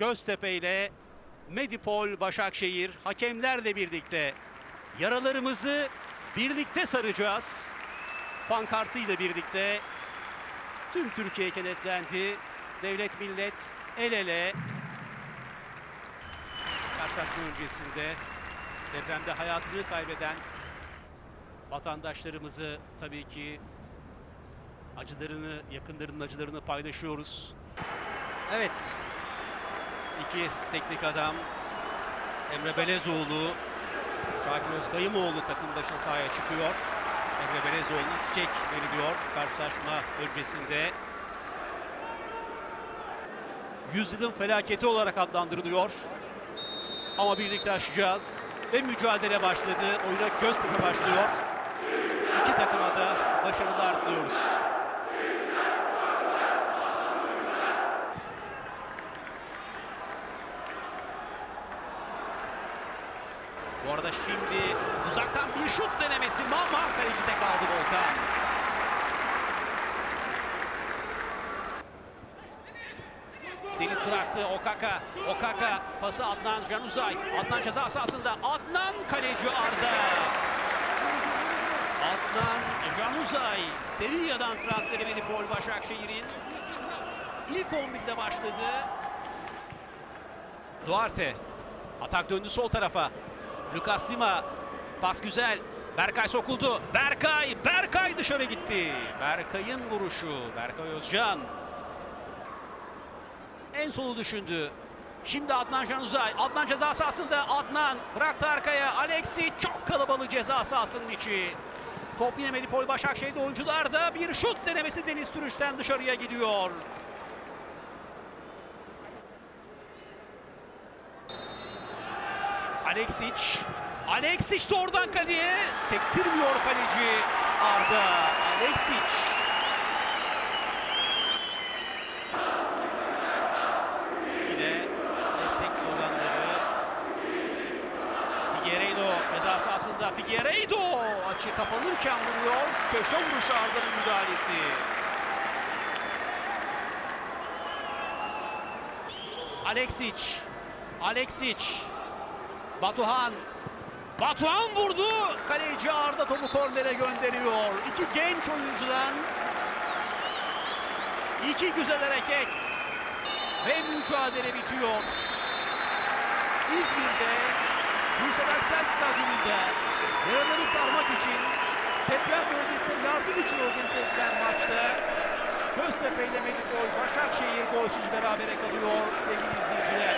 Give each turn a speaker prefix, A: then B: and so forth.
A: Göztepe ile Medipol Başakşehir hakemlerle birlikte yaralarımızı birlikte saracağız. Pankartıyla birlikte tüm Türkiye kenetlendi. Devlet millet el ele karşılaşma öncesinde depremde hayatını kaybeden vatandaşlarımızı tabii ki acılarını, yakınlarının acılarını paylaşıyoruz. Evet. İki teknik adam Emre Belezoğlu, Şakir Özkayımoğlu takım başına sahaya çıkıyor. Emre Belezoğlu'na çiçek veriliyor karşılaşma öncesinde. Yüzyılın felaketi olarak adlandırılıyor. Ama birlikte aşacağız. Ve mücadele başladı. Oyuna Göztepe başlıyor. İki takıma da başarılar diliyoruz. Bu arada şimdi uzaktan bir şut denemesi. Mama kalecide kaldı Volkan. Deniz bıraktı Okaka. Okaka pası Adnan Canuzay. Adnan ceza sahasında. Adnan kaleci Arda. Adnan Canuzay. Sevilla'dan transferi Medipol Başakşehir'in. ilk 11'de başladı. Duarte. Atak döndü sol tarafa. Lucas Lima. Pas güzel. Berkay sokuldu. Berkay. Berkay dışarı gitti. Berkay'ın vuruşu. Berkay Özcan. En solu düşündü. Şimdi Adnan Canuzay. Adnan ceza sahasında. Adnan bıraktı arkaya. Alexi çok kalabalık ceza sahasının içi. Top yine Medipol Başakşehir'de oyuncular da bir şut denemesi Deniz Türüş'ten dışarıya gidiyor. Alexic. Alexic de oradan kaleye sektirmiyor kaleci Arda. Alexic. Yine destek sloganları. Figueiredo ceza sahasında Figueiredo açı kapanırken vuruyor. Köşe vuruşu Arda'nın müdahalesi. Alexic. Alexic. Batuhan. Batuhan vurdu. Kaleci Arda topu kornere gönderiyor. İki genç oyuncudan iki güzel hareket ve mücadele bitiyor. İzmir'de Gülşen Aksel Stadyumunda yaraları sarmak için deprem bölgesine yardım için organize edilen maçta Göztepe ile Medipol Başakşehir golsüz berabere kalıyor sevgili izleyiciler.